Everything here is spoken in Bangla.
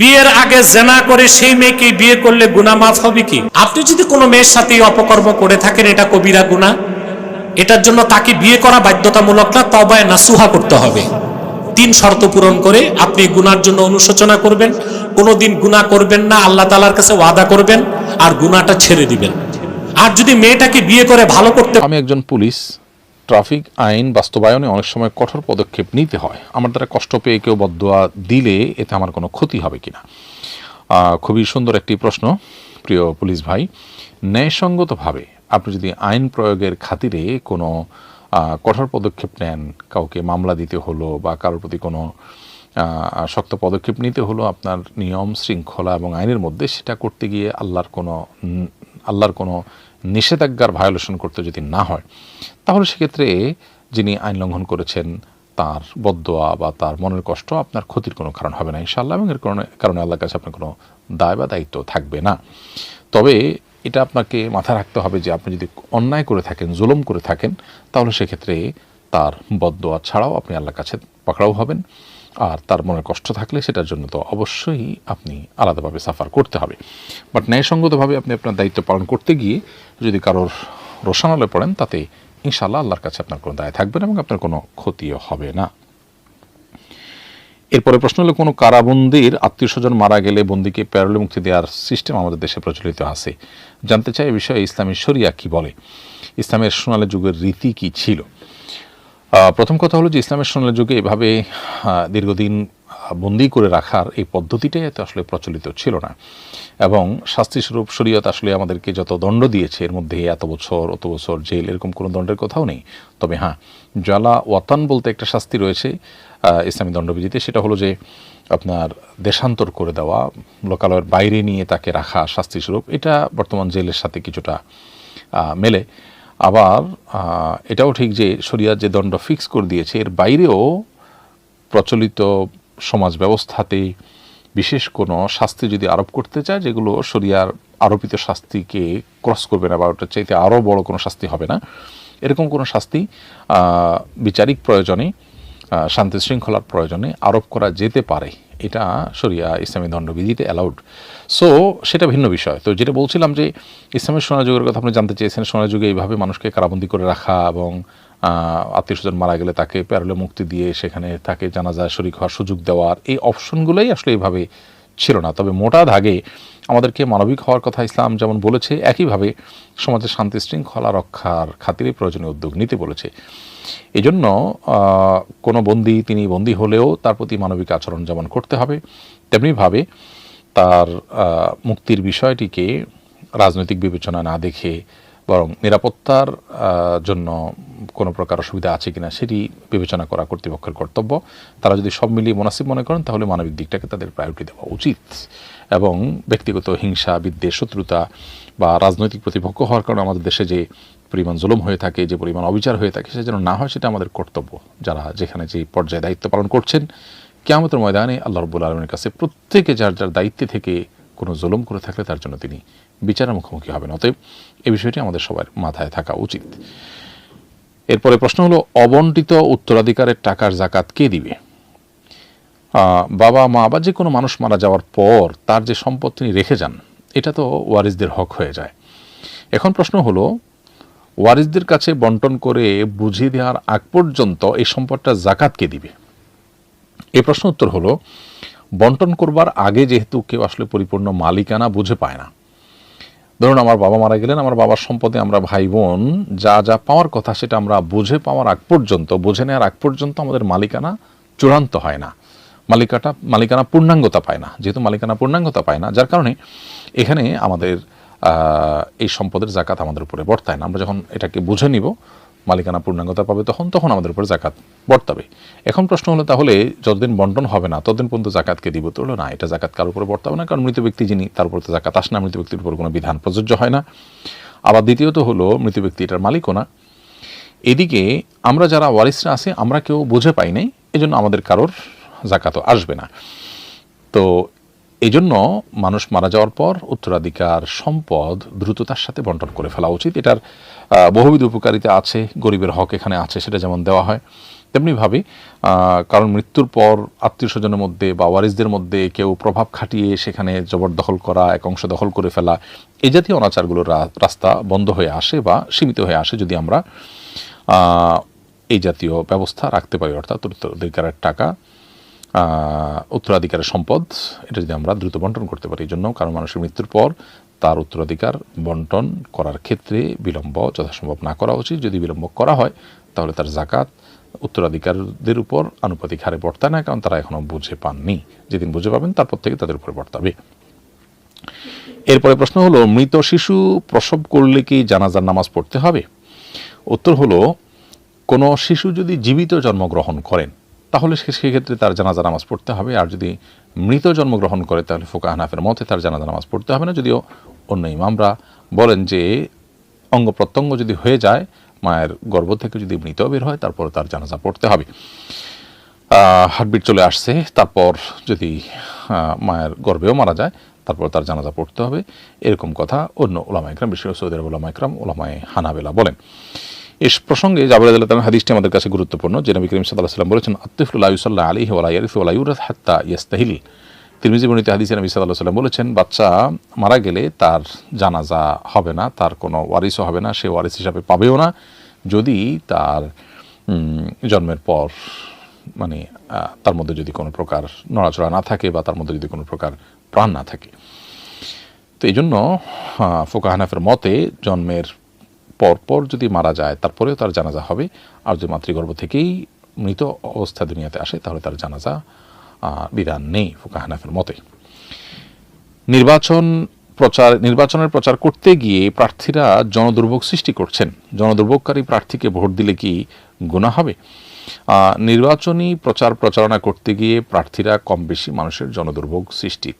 বিয়ের আগে জেনা করে সেই মেয়েকে বিয়ে করলে গুনা মাফ হবে কি? আপনি যদি কোনো মেয়ের সাথে অপকর্ম করে থাকেন, এটা কবিরা গুনাহ। এটার জন্য তাকে বিয়ে করা বাধ্যতামূলক না, তবায় নাসুহা করতে হবে। তিন শর্ত পূরণ করে আপনি গুনার জন্য অনুশোচনা করবেন। কোনোদিন গুনাহ করবেন না, আল্লাহ তালার কাছে ওয়াদা করবেন আর গুনাহটা ছেড়ে দিবেন। আর যদি মেয়েটাকে বিয়ে করে ভালো করতে আমি একজন পুলিশ। ট্রাফিক আইন বাস্তবায়নে অনেক সময় কঠোর পদক্ষেপ নিতে হয়। আমার দ্বারা কষ্ট পেয়ে কেউ বদোয়া দিলে এতে আমার কোনো ক্ষতি হবে কিনা? খুবই সুন্দর একটি প্রশ্ন, প্রিয় পুলিশ ভাই। ন্যায়সঙ্গতভাবে আপনি যদি আইন প্রয়োগের খাতিরে কোনো কঠোর পদক্ষেপ নেন, কাউকে মামলা দিতে হলো বা কারোর প্রতি কোনো শক্ত পদক্ষেপ নিতে হলো, আপনার নিয়ম, শৃঙ্খলা এবং আইনের মধ্যে সেটা করতে গিয়ে আল্লাহর কোনো আল্লাহর কোনো নিষেধাজ্ঞার ভায়োলেশন করতে যদি না হয়, তাহলে সেক্ষেত্রে যিনি আইন লঙ্ঘন করেছেন, তার বদোয়া বা তার মনের কষ্ট আপনার ক্ষতির কোনো কারণ হবে না ইনশাআল্লাহ এবং এর কারণে কারণে আল্লাহর কাছে আপনার কোনো দায় বা দায়িত্ব থাকবে না। তবে এটা আপনাকে মাথায় রাখতে হবে যে আপনি যদি অন্যায় করে থাকেন, জুলুম করে থাকেন, তাহলে সেক্ষেত্রে তার বদোয়া ছাড়াও আপনি আল্লাহর কাছে পাকড়াও হবেন। আর তার মনে কষ্ট থাকলে সেটার জন্য তো অবশ্যই আপনি আলাদাভাবে সাফার করতে হবে। বাট ন্যায়সঙ্গতভাবে আপনি আপনার দায়িত্ব পালন করতে গিয়ে যদি কারোর রোশানলে পড়েন, তাতে ইনশাল্লাহ আল্লাহর কাছে আপনার কোনো দায় থাকবে না এবং আপনার কোনো ক্ষতিও হবে না। এরপরে প্রশ্ন হলো, কোনো কারাবন্দির আত্মীয় স্বজন মারা গেলে বন্দিকে প্যারোলে মুক্তি দেওয়ার সিস্টেম আমাদের দেশে প্রচলিত আছে। জানতে চাই এ বিষয়ে ইসলামী শরিয়া কি বলে? ইসলামের সোনালী যুগের রীতি কি ছিল? প্রথম কথা হলো যে, ইসলামের সোনালী যুগে এভাবে দীর্ঘদিন বন্দি করে রাখার এই পদ্ধতিটাই এত আসলে প্রচলিত ছিল না। এবং শাস্তিস্বরূপ শরীয়ত আসলে আমাদেরকে যত দণ্ড দিয়েছে, এর মধ্যে এত বছর, অত বছর জেল এরকম কোনো দণ্ডের কথাও নেই। তবে হ্যাঁ জ্বালা ওয়াতান বলতে একটা শাস্তি রয়েছে ইসলামী দণ্ডবিধিতে। সেটা হলো যে আপনার দেশান্তর করে দেওয়া, লোকালয়ের বাইরে নিয়ে তাকে রাখা শাস্তিস্বরূপ। এটা বর্তমান জেলের সাথে কিছুটা মেলে। আবার এটাও ঠিক যে শরিয়ার যে দণ্ড ফিক্স করে দিয়েছে, এর বাইরেও প্রচলিত সমাজ ব্যবস্থাতে বিশেষ কোনো শাস্তি যদি আরোপ করতে চায়, যেগুলো সরিয়ার আরোপিত শাস্তিকে ক্রস করবে না বা ওটার চাইতে আরও বড় কোনো শাস্তি হবে না, এরকম কোনো শাস্তি বিচারিক প্রয়োজনে শান্তি শৃঙ্খলার প্রয়োজনে আরোপ করা যেতে পারে। এটা শরিয়া ইসলামী দণ্ডবিধিতে অ্যালাউড সো সেটা ভিন্ন বিষয়। তো যেটা বলছিলাম যে, ইসলামের সোনা যুগের কথা আপনি জানতে চেয়েছেন, সোনা যুগে এইভাবে মানুষকে কারাবন্দি করে রাখা এবং আত্মীয় স্বজন মারা গেলে তাকে প্যারোলে মুক্তি দিয়ে সেখানে তাকে জানাজা শরিক হওয়ার সুযোগ দেওয়ার এই অপশনগুলোই আসলে এইভাবে ছিল না। তবে মোটা ধাগে আমাদেরকে মানবিক হওয়ার কথা ইসলাম যেমন বলেছে, একইভাবে সমাজের শান্তি শৃঙ্খলা রক্ষার খাতিরে প্রয়োজনীয় উদ্যোগ নিতে বলেছে। এই জন্য কোনো বন্দি তিনি বন্দি হলেও তার প্রতি মানবিক আচরণ যেমন করতে হবে, তেমনিভাবে তার মুক্তির বিষয়টিকে রাজনৈতিক বিবেচনা না দেখে বরং নিরাপত্তার জন্য কোনো প্রকার অসুবিধা আছে কিনা সেটি বিবেচনা করা কর্তৃপক্ষের কর্তব্য। তারা যদি সব মিলিয়ে মুনাসিব মনে করেন, তাহলে মানবিক দিকটাকে তাদের প্রায়োরিটি দেওয়া উচিত। এবং ব্যক্তিগত হিংসা, বিদ্বেষ, শত্রুতা বা রাজনৈতিক প্রতিপক্ষ হওয়ার কারণে আমাদের দেশে যে পরিমাণ জুলুম হয়ে থাকে, যে পরিমাণ অবিচার হয়ে থাকে, সে যেন না হয়, সেটা আমাদের কর্তব্য। যারা যেখানে যে পর্যায়ে দায়িত্ব পালন করছেন, কেয়ামতের ময়দানে আল্লাহ রব্বুল আলমের কাছে প্রত্যেকে যার যার দায়িত্বে থেকে কোনো জুলুম করে থাকলে তার জন্য তিনি বিচারের মুখোমুখি হবেন। অতএব এ বিষয়টি আমাদের সবার মাথায় থাকা উচিত। এরপরে প্রশ্ন হলো, অবন্টিত উত্তরাধিকারের টাকার জাকাত কে দিবে? বাবা, মা বা যে কোনো মানুষ মারা যাওয়ার পর তার যে সম্পদ তিনি রেখে যান, এটা তো ওয়ারিসদের হক হয়ে যায়। এখন প্রশ্ন হলো, ওয়ারিসদের কাছে বন্টন করে বুঝিয়ে দেওয়ার আগ পর্যন্ত এই সম্পদটা জাকাত কে দিবে? এই প্রশ্ন উত্তর হলো, বন্টন করবার আগে যেহেতু কেউ আসলে পরিপূর্ণ মালিকানা বুঝে পায় না। ধরুন আমার বাবা মারা গেলেন, আমার বাবার সম্পদে আমরা ভাই বোন যা যা পাওয়ার কথা সেটা আমরা বুঝে পাওয়ার আগ পর্যন্ত, বুঝে নেওয়ার আগ পর্যন্ত আমাদের মালিকানা চূড়ান্ত হয় না। মালিকাটা, মালিকানা পূর্ণাঙ্গতা পায় না, যেহেতু মালিকানা পূর্ণাঙ্গতা পায় না, যার কারণে এখানে আমাদের এই সম্পদের জাকাত আমাদের উপরে বর্তায় না। আমরা যখন এটাকে বুঝে নিব মালিকানা পূর্ণাঙ্গতা পাবে, তখন তখন আমাদের উপরে জাকাত বর্তাবে। এখন প্রশ্ন হলো, তাহলে যতদিন বন্টন হবে না, ততদিন পর্যন্ত জাকাতকে দিব তো না? এটা জাকাত কারোর উপরে বর্তাবে না, কারণ মৃত ব্যক্তি যিনি, তার উপরে তো জাকাত আসে না, মৃত ব্যক্তির উপর কোনো বিধান প্রযোজ্য হয় না। আবার দ্বিতীয়ত হলো, মৃত ব্যক্তি এটার মালিকও না। এদিকে আমরা যারা ওয়ারিসরা আছে, আমরা কেউ বুঝে পাই নাই, এজন্য আমাদের কারোর জাকাতও আসবে না। তো এই জন্য মানুষ মারা যাওয়ার পর উত্তরাধিকার সম্পদ দ্রুততার সাথে বন্টন করে ফেলা উচিত। এটার বহুবিধ উপকারিতা আছে, গরিবের হক এখানে আছে, সেটা যেমন দেওয়া হয়, তেমনিভাবে কারণ মৃত্যুর পর আত্মীয় স্বজনের মধ্যে বা ওয়ারিসদের মধ্যে কেউ প্রভাব খাটিয়ে সেখানে জবরদখল করা, এক অংশ দখল করে ফেলা এই জাতীয় অনাচারগুলোর রাস্তা বন্ধ হয়ে আসে বা সীমিত হয়ে আসে যদি আমরা এই জাতীয় ব্যবস্থা রাখতে পারি, অর্থাৎ উত্তরাধিকারের টাকা। উত্তরাধিকারের সম্পদ, এটা যদি আমরা দ্রুত বন্টন করতে পারি, এই জন্য কারণ মানুষের মৃত্যুর পর তার উত্তরাধিকার বন্টন করার ক্ষেত্রে বিলম্ব যথাসম্ভব না করা উচিত। যদি বিলম্ব করা হয়, তাহলে তার জাকাত উত্তরাধিকারদের উপর আনুপাতিক হারে বর্তায় না, কারণ তারা এখনও বুঝে পাননি। যেদিন বুঝে পাবেন, তারপর থেকে তাদের উপরে বর্তাবে। এরপরে প্রশ্ন হলো, মৃত শিশু প্রসব করলে কি জানাজার নামাজ পড়তে হবে? উত্তর হলো, কোনো শিশু যদি জীবিত জন্মগ্রহণ করেন তাহলে সেক্ষেত্রে তার জানাজা নামাজ পড়তে হবে। আর যদি মৃত জন্মগ্রহণ করে, তাহলে ফোকা হানাফের মতে তার জানাজা নামাজ পড়তে হবে না। যদিও অন্য ইমামরা বলেন যে, অঙ্গ প্রত্যঙ্গ যদি হয়ে যায়, মায়ের গর্ভ থেকে যদি মৃত বের হয়, তারপর তার জানাজা পড়তে হবে। হার্টবিট চলে আসছে, তারপর যদি মায়ের গর্ভেও মারা যায়, তারপর তার জানাজা পড়তে হবে। এরকম কথা অন্য ওলামা ইকরাম বিশেষ সৌদি আরব ওলামা ইকরাম ওলামায় হানাবেলা বলেন। এই প্রসঙ্গে জাবর আদালত হাদিসটি আমাদের কাছে গুরুত্বপূর্ণ, যে নবী করিম সাল্লাহ সাল্লাম বলেছেন আত্তিফুল্লাহ ইউসাল্লাহ আলী ওলা ইয়ারিফ ওলা ইউরাত হাত্তা ইয়াস্তাহিল। তিরমিজি বর্ণিত হাদিসে নবী সাল্লাহ সাল্লাম বলেছেন, বাচ্চা মারা গেলে তার জানাজা হবে না, তার কোনো ওয়ারিসও হবে না, সে ওয়ারিস হিসাবে পাবেও না। যদি তার জন্মের পর মানে তার মধ্যে যদি কোনো প্রকার নড়াচড়া না থাকে বা তার মধ্যে যদি কোনো প্রকার প্রাণ না থাকে। তো এই জন্য ফোকা হানাফের মতে জন্মের পরপর যদি মারা যায়, তারপরেও তার জানাজা হবে। আর যদি মাতৃগর্ভ থেকেই মৃত অবস্থা দুনিয়াতে আসে, তাহলে তার জানাজা বিধান নেই ফোকা হানাফের মতে। নির্বাচন প্রচার, নির্বাচনের প্রচার করতে গিয়ে প্রার্থীরা জনদুর্ভোগ সৃষ্টি করছেন। জনদুর্ভোগকারী প্রার্থীকে ভোট দিলে কি গুণা হবে? নির্বাচনী প্রচার প্রচারণা করতে গিয়ে প্রার্থীরা কম বেশি মানুষের জনদুর্ভোগ সৃষ্টি